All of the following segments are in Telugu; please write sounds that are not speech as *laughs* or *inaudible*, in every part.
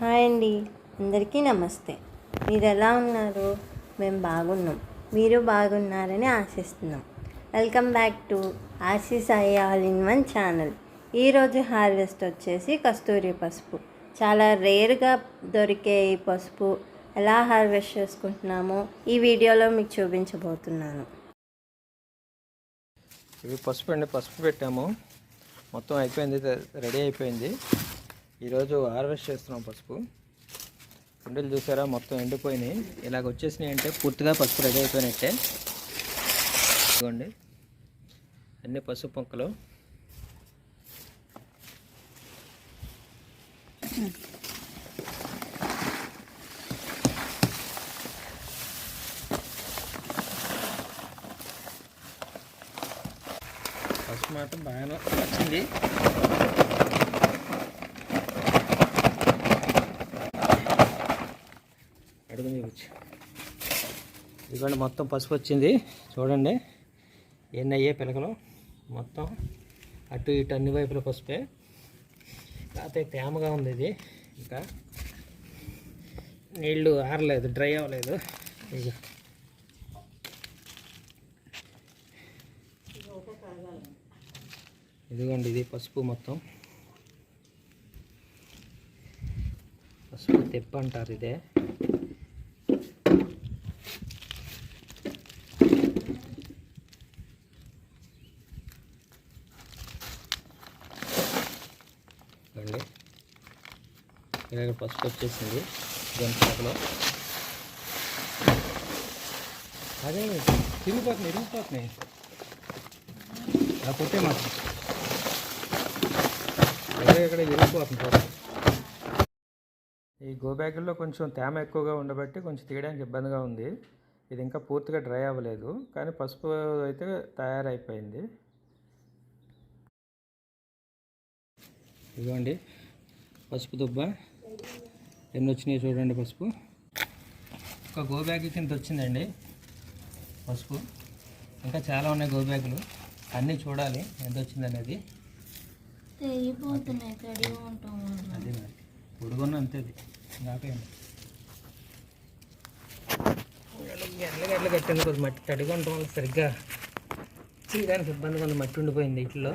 హాయ్ అండి. అందరికీ నమస్తే. మీరు ఎలా ఉన్నారు? మేము బాగున్నాం. మీరు బాగున్నారని ఆశిస్తున్నాం. Welcome back to Ashish I all in one channel. ఈరోజు హార్వెస్ట్ వచ్చేసి కస్తూరి పసుపు. చాలా రేర్గా దొరికే ఈ పసుపు. ఎలా హార్వెస్ట్ చేసుకుంటున్నామో ఈ వీడియోలో మీకు చూపించబోతున్నాను. ఇవి పసుపు అండి. పసుపు పెట్టాము. మొత్తం అయిపోయింది. రెడీ అయిపోయింది. ఈరోజు హార్వెస్ట్ చేస్తున్నాం పసుపు. కుండీలు చూసారా? మొత్తం ఎండిపోయినాయి. ఇలాగ వచ్చేసినాయి అంటే పూర్తిగా పసుపు రెడీ అయిపోయినట్టే. ఇదిగోండి. అన్ని పసుపు మొక్కలు. పసుపు మాత్రం బాగానే వచ్చింది. ఇదిగోండి మొత్తం పసుపు వచ్చింది. చూడండి ఎన్ని అయ్యే పిలకలు. మొత్తం అటు ఇటు అన్ని వైపుల పసుపే. కాకపోతే తేమగా ఉంది ఇది. ఇంకా నీళ్ళు ఆరలేదు డ్రై అవ్వలేదు. ఇక ఇదిగోండి ఇది పసుపు మొత్తం. పసుపు తెప్ప అంటారు ఇదే ఇదిగోండి ఇలాగ పసుపు వచ్చేసింది జనపాకలో అదే తిరిగిపోతున్నాయి ఇరిగిపోతున్నాయి. కాకపోతే మాకు అదే ఇక్కడ విరిగిపోతుంది ఈ గో బ్యాగుల్లో కొంచెం తేమ ఎక్కువగా ఉండబట్టి కొంచెం తీయడానికి ఇబ్బందిగా ఉంది. ఇది ఇంకా పూర్తిగా డ్రై అవ్వలేదు కానీ పసుపు అయితే తయారైపోయింది. ఇదిగోండి పసుపు దుబ్బ. ఎన్ని వచ్చినాయి చూడండి పసుపు. ఒక గో బ్యాగ్ కింద వచ్చిందండి పసుపు. ఇంకా చాలా ఉన్నాయి గో బ్యాగులు. అన్నీ చూడాలి ఎంత తడిగా ఉంటాము అదే మరి. పొడుగున్న అంతే అది. ఆపేయండి గడ్డలు గడ్డలు కట్టింది కొద్ది మట్టి. తడిగా ఉండటం వల్ల సరిగ్గా చేయడానికి ఇబ్బందిగా ఉంది. మట్టి ఉండిపోయింది ఇట్లో.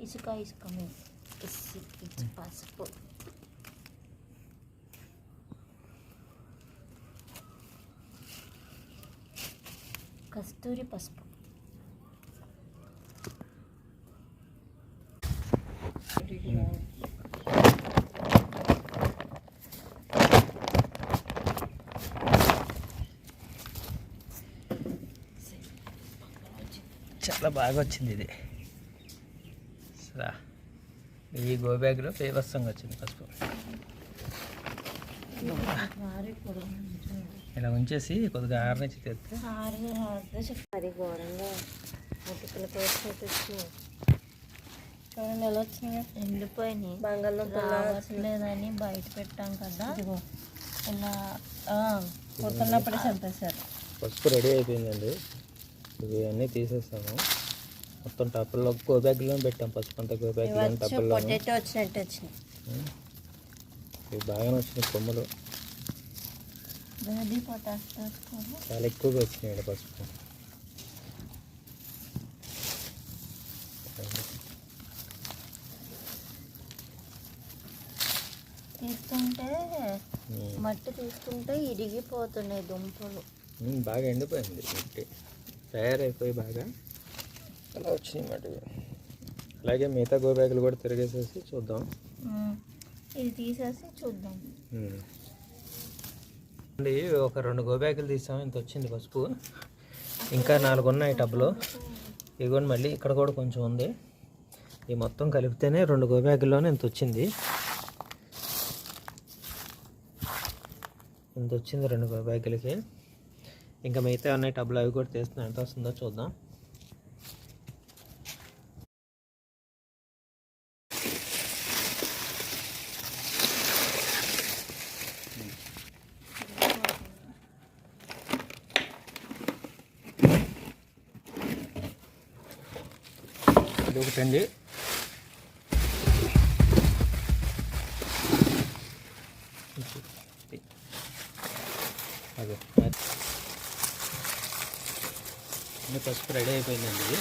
ఇసుక ఇసుక ఇసుక పసుపు కస్తూరి పసుపు చాలా బాగా వచ్చింది ఇది. ఈ గో బ్యాగ్లో ఫేమస్గా వచ్చింది పసుపు. ఇలా ఉంచేసి కొద్దిగా ఆరనిచ్చి తెస్తే మరి ఘోరంగా ముట్టుకలు చూడండి ఎలా వచ్చినాయి. ఎండిపోయినాయి. బయట పెట్టాం కదా. ఇలా కొడుతున్నప్పుడే చంపేశారు. పసుపు రెడీ అయిపోయిందండి. ఇవి అన్నీ తీసేస్తాము మొత్తం టప్పుల్లో గో బ్యాగ్లో పెట్టాం పసుపు అంతా గో బ్యాగ్లో టప్పుల్లో పొటాటో వచ్చినట్టు వచ్చినాయి. ఇవి బాగానే వచ్చినాయి కొమ్మలు. చాలా ఎక్కువగా వచ్చినాయండి పసుపు. తీసుకుంటే. మట్టి తీసుకుంటే ఇరిగిపోతున్నాయి దుంపలు. బాగా ఎండిపోయింది మట్టి. తయారైపోయి బాగా. అలా వచ్చినాయి మట్టి అలాగే మిగతా గో బ్యాగులు కూడా తిరిగేసేసి చూద్దాం. ఇది తీసేసి చూద్దాం. అండి, ఒక రెండు గో బ్యాగులు తీసాం. ఇంత వచ్చింది పసుపు. ఇంకా నాలుగు ఉన్నాయి టబ్లో. ఇదిగోండి మళ్ళీ ఇక్కడ కూడా కొంచెం ఉంది. ఈ మొత్తం కలిపితేనే రెండు గో బ్యాగుల్లోనే ఇంత వచ్చింది. ఇంత వచ్చింది రెండు గో బ్యాగులకి. ఇంకా మిగతా ఉన్నాయి టబ్లో. అవి కూడా తీస్తున్నాం ఎంత వస్తుందో చూద్దాం. ఇది ఒకటండి అదే. పసుపు రెడీ అయిపోయిందండి. ఇది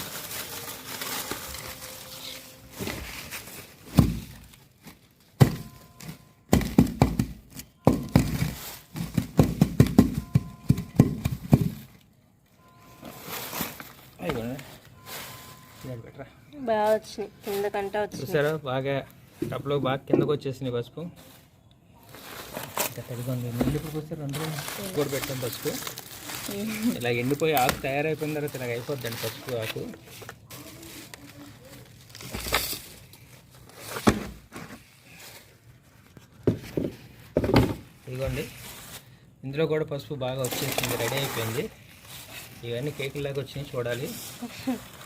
అయిపోయింది ఇది పెట్టరా బాగా వచ్చినాయి. కింద కంటే వచ్చినాయి బాగా టప్లో బాగా కిందకు వచ్చేసింది పసుపు. ఇంకా తడిగొంది. నీళ్ళు ఇప్పుడు వస్తే రెండు రోజులు కూడా పెట్టాం పసుపు. ఇలా ఎండిపోయి ఆకు తయారైపోయిన తర్వాత ఇలాగ అయిపోద్దండి పసుపు ఆకు. ఇదిగోండి. ఇందులో కూడా పసుపు బాగా వచ్చేసింది. రెడీ అయిపోయింది. ఇవన్నీ కేకులాగా వచ్చినాయి చూడాలి. *laughs*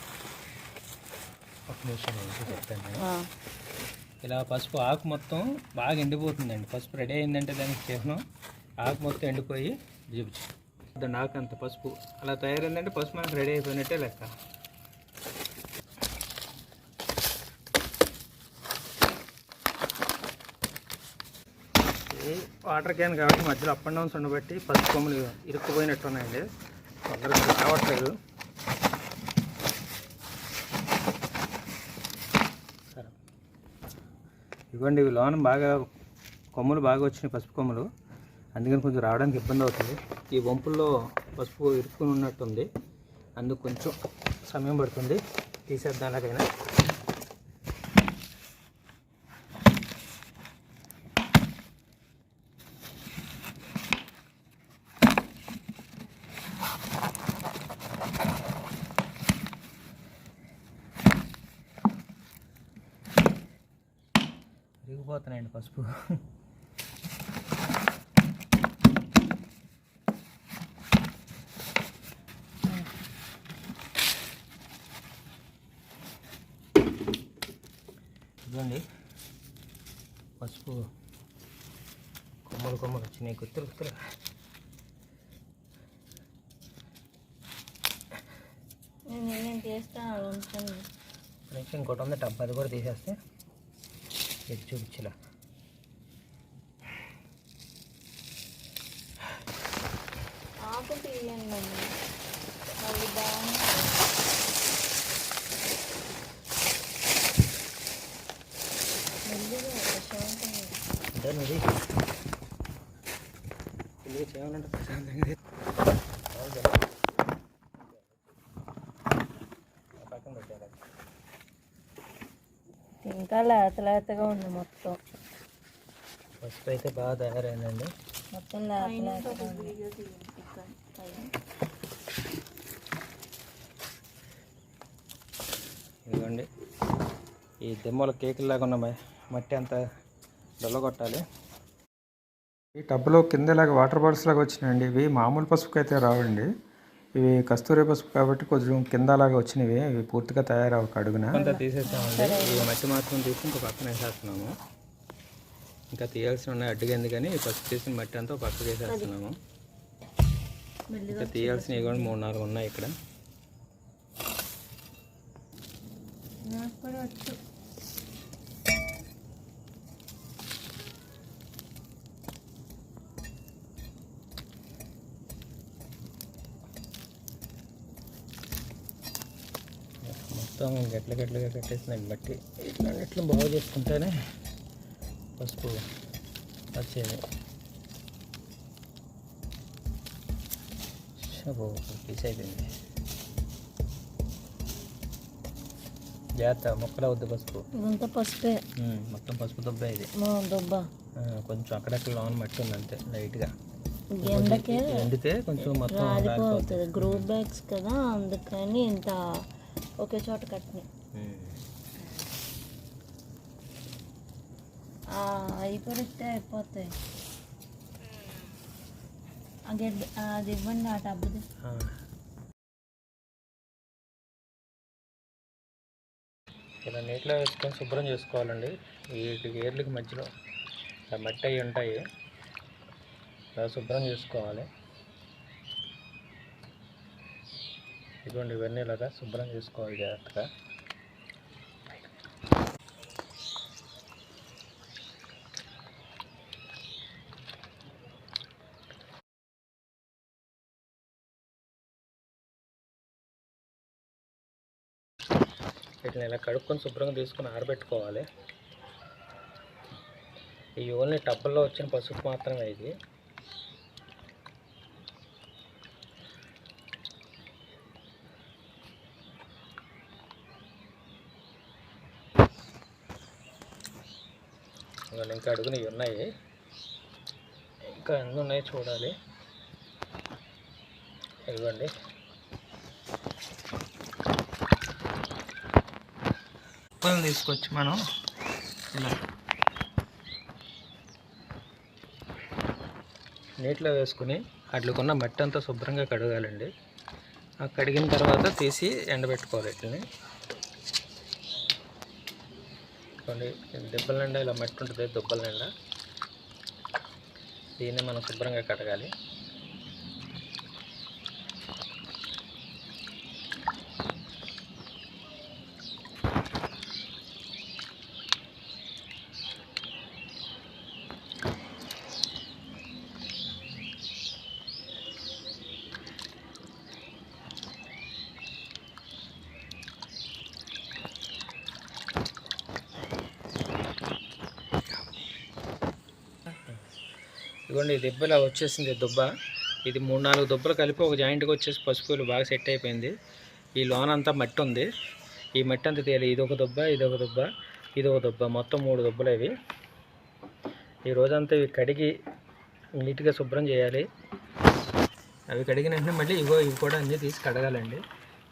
ఇలా పసుపు ఆకు మొత్తం బాగా ఎండిపోతుందండి. పసుపు రెడీ అయిందంటే దానికి చిహ్నం. ఆకు మొత్తం ఎండిపోయి దాని ఆకు అంత పసుపు. అలా తయారైందంటే పసుపు మనకు రెడీ అయిపోయినట్టే లెక్క. వాటర్ క్యాన్ కాబట్టి మధ్యలో అప్ అండ్ డౌన్స్ ఉండబట్టి పసుపు కొమ్ములు ఇరుక్కుపోయినట్టు ఉన్నాయండి. తొందరగా రావట్లేదు. ఇవ్వండి ఇవి లోన బాగా కొమ్ములు బాగా వచ్చినాయి పసుపు కొమ్మలు. అందుకని కొంచెం రావడానికి ఇబ్బంది అవుతుంది. ఈ వంపుల్లో పసుపు ఇరుక్కుని ఉన్నట్టుంది. అందుకు కొంచెం సమయం పడుతుంది. తీసేద్దాం అలాగైనా పసుపు. ఇదిగోండి. పసుపు. కొమ్మలు కొమ్మలు వచ్చినాయి. గుత్తులు గుత్తులు. నేను నేను చేస్తా ఉంచండి నెక్స్ట్ ఇంకోటి ఉంది. టబ్ అది కూడా తీసేస్తే. ఇది చూపించలా ఆకు తీయండి అమ్మ. అది బాగుంది మెల్లిగా ప్రశాంతంగా. ఇల్లు చేయాలంటే ప్రశాంతంగా ఇంకా లేత లేతగా ఉంది మొత్తం. పసుపు అయితే బాగా తయారైందండి. మొత్తం లేత లేతగా ఉంది. ఇదిగోండి. ఈ దిమ్మల కేకులాగా ఉన్న మట్టి అంతా డొల్లగొట్టాలి ఈ టబ్లో కింద ఇలాగ వాటర్ బాటిల్స్ లాగా వచ్చినాయండి. ఇవి మామూలు పసుపుకి అయితే రావండి. ఇవి కస్తూరి పసుపు కాబట్టి కొంచెం కింద లాగా వచ్చినవి. ఇవి పూర్తిగా తయారవు అడుగున. అంతా తీసేసామండి. ఈ మట్టి మాత్రం తీసి ఇంకో పక్కన వేసేస్తున్నాము. ఇంకా తీయాల్సి ఉన్నాయి అడ్డుగా ఎందుకని ఈ పసుపు తీసిన మట్టి అంతా ఒక పక్కకు వేసేస్తున్నాము. ఇంకా తీయాల్సినవి కూడా మూడు నాలుగు ఉన్నాయి ఇక్కడ. మొత్తం గట్ల గట్లుగా కట్టేసిందండి బట్టి ఇట్లా ఇట్లా బాగు చేసుకుంటేనే పసుపు వచ్చేది షబో పీస్ అయిపోయింది. జాగ్రత్త మొక్కలు అవుద్ది పసుపు. ఇదంతా పసుపే. మొత్తం పసుపు దెబ్బ ఇది. మా దుబ్బ. కొంచెం అక్కడక్కడ లోన్ మట్టి ఉంది అంతే లైట్గా. ఎండకే ఎండితే కొంచెం మొత్తం రాలిపోతుంది. రాలిపోతుంది. గ్రూ బ్యాగ్స్ కదా అందుకని ఇంత ఒకే చోట కట్టినాయి. ఇస్తే అయిపోతాయి ఆ గడ్డి అది ఇవ్వండి ఆ టబ్బుది ఆ. ఇలా నీటిలో వేసుకొని శుభ్రం చేసుకోవాలండి. వీటికి ఏర్లకి మధ్యలో ఇలా మట్టి అవి ఉంటాయి. ఇలా శుభ్రం చేసుకోవాలి. ఇటువంటి ఇవన్నీ ఇలాగా శుభ్రం చేసుకోవాలి జాగ్రత్తగా. వీటిని ఇలా కడుక్కొని శుభ్రంగా తీసుకుని ఆరబెట్టుకోవాలి. ఈ ఓన్లీ టబ్బల్లో వచ్చిన పసుపు మాత్రమే ఇది. చూడాలి ఇంకా అడుగునవి ఉన్నాయి. ఇంకా ఎన్ని ఉన్నాయి చూడాలి. ఇవ్వండి. ఉప్పులను తీసుకొచ్చి మనం ఇలా నీటిలో వేసుకుని వాటికున్న మట్టి అంతా శుభ్రంగా కడగాలండి. ఆ కడిగిన తర్వాత తీసి ఎండబెట్టుకోవాలి వీటిని. కొన్ని దెబ్బల నిండా ఇలా మట్టి ఉంటుంది దుబ్బల నిండా. దీన్ని మనం శుభ్రంగా కడగాలి. ఇదిగోండి ఈ దెబ్బ వచ్చేసింది దుబ్బ. ఇది మూడు నాలుగు దుబ్బలు కలిపి ఒక జాయింట్గా వచ్చేసి పసుపులు బాగా సెట్ అయిపోయింది. ఈ లోన్ అంతా మట్టి ఉంది. ఈ మట్టి అంతా తేలి ఇది ఒక దుబ్బ ఇది ఒక దుబ్బ ఇది ఒక దుబ్బ. మొత్తం మూడు దుబ్బలు ఇవి. ఈ రోజంతా ఇవి కడిగి నీట్గా శుభ్రం చేయాలి. అవి కడిగిన వెంటనే మళ్ళీ ఇగో ఇవి కూడా అన్నీ తీసి కడగాలండి.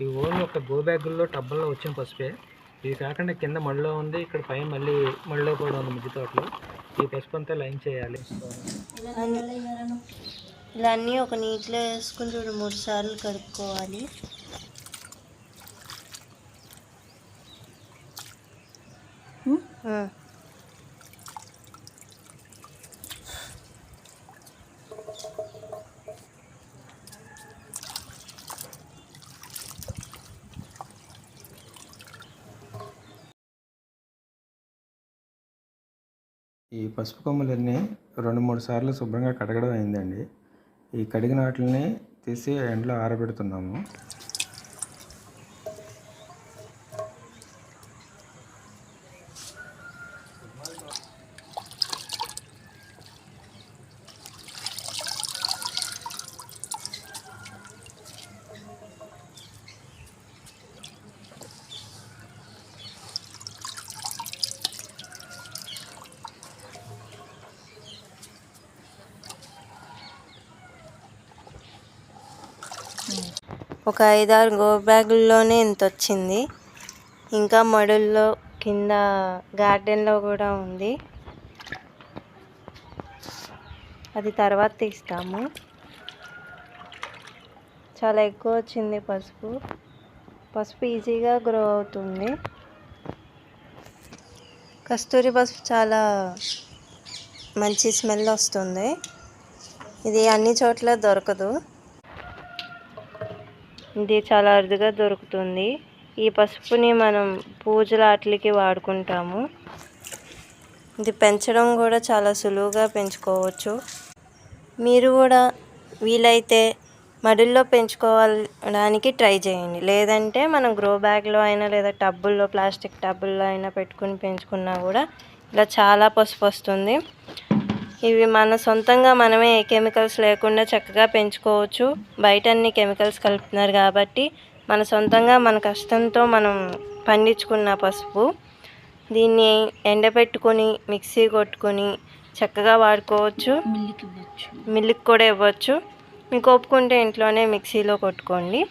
ఇవి ఓన్లీ ఒక గో బ్యాగుల్లో టబ్బల్లో వచ్చిన పసుపే. ఇది కాకుండా కింద మళ్ళీ ఉంది. ఇక్కడ పైన మళ్ళీ మళ్ళీ కూడా ఉంది మిద్దె తోటలో. ఈ పసుపు అంతా లైన్ చేయాలి. ఇలా అన్నీ ఒక నీటిలో వేసుకుని చూడు మూడు సార్లు కడుక్కోవాలి. ఈ పసుపు కొమ్ములన్నీ రెండు మూడు సార్లు శుభ్రంగా కడగడం అయిందండి. ఈ కడిగిన వాటిని తీసి ఎండలో ఆరబెడుతున్నాము. ఒక ఐదారు గో బ్యాగుల్లోనే ఇంత వచ్చింది ఇంకా మడుల్లో కింద గార్డెన్లో కూడా ఉంది. అది తర్వాత తీస్తాము. చాలా ఎక్కువ వచ్చింది పసుపు. పసుపు ఈజీగా గ్రో అవుతుంది. కస్తూరి పసుపు చాలా మంచి స్మెల్ వస్తుంది. ఇది అన్ని చోట్ల దొరకదు. ఇది చాలా అరుదుగా దొరుకుతుంది. ఈ పసుపుని మనం పూజల వాటికి వాడుకుంటాము. ఇది పెంచడం కూడా చాలా సులువుగా పెంచుకోవచ్చు. మీరు కూడా వీలైతే మడుల్లో పెంచుకోవడానికి ట్రై చేయండి. లేదంటే మనం గ్రో బ్యాగ్లో అయినా లేదా టబ్బుల్లో ప్లాస్టిక్ టబ్బుల్లో అయినా పెట్టుకుని పెంచుకున్నా కూడా ఇలా చాలా పసుపు వస్తుంది. ఇవి మన సొంతంగా మనమే ఏ కెమికల్స్ లేకుండా చక్కగా పెంచుకోవచ్చు. బయట అన్ని కెమికల్స్ కలుపుతున్నారు కాబట్టి మన సొంతంగా మన కష్టంతో మనం పండించుకున్న పసుపు దీన్ని ఎండబెట్టుకొని మిక్సీ కొట్టుకొని చక్కగా వాడుకోవచ్చు. మిల్లుకి కూడా ఇవ్వచ్చు. మీకు ఒప్పుకుంటే ఇంట్లోనే మిక్సీలో కొట్టుకోండి.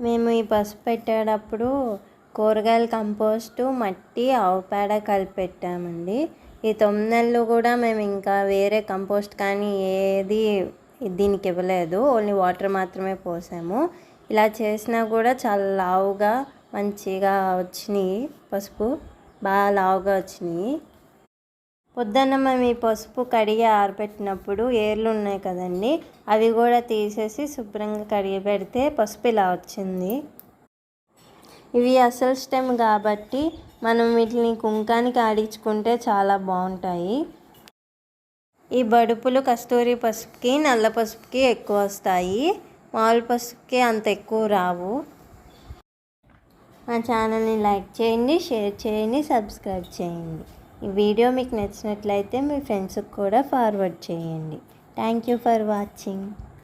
మేము ఈ పసుపు పెట్టేటప్పుడు కూరగాయల కంపోస్టు మట్టి ఆవు పేడ కలిపి పెట్టామండి. ఈ తొమ్మిది నెలలు కూడా మేము ఇంకా వేరే కంపోస్ట్ కానీ ఏది దీనికి ఇవ్వలేదు. ఓన్లీ వాటర్ మాత్రమే పోసాము. ఇలా చేసినా కూడా చాలా లావుగా మంచిగా వచ్చినాయి పసుపు. బాగా లావుగా వచ్చినాయి. పొద్దున్న మేము ఈ పసుపు కడిగి ఆరబెట్టినప్పుడు ఏర్లు ఉన్నాయి కదండి అవి కూడా తీసేసి శుభ్రంగా కడిగి పెడితే పసుపు ఇలా వచ్చింది. ఇవి అసలు స్టెమ్ కాబట్టి మనం వీటిని కుంకానికి ఆడించుకుంటే చాలా బాగుంటాయి. ఈ బడుపులు కస్తూరి పసుపుకి నల్ల పసుపుకి ఎక్కువ వస్తాయి. మామూలు పసుపుకి అంత ఎక్కువ రావు. మా ఛానల్ని లైక్ చేయండి షేర్ చేయండి సబ్స్క్రైబ్ చేయండి. ఈ వీడియో మీకు నచ్చినట్లయితే మీ ఫ్రెండ్స్కి కూడా ఫార్వర్డ్ చేయండి. Thank you for watching.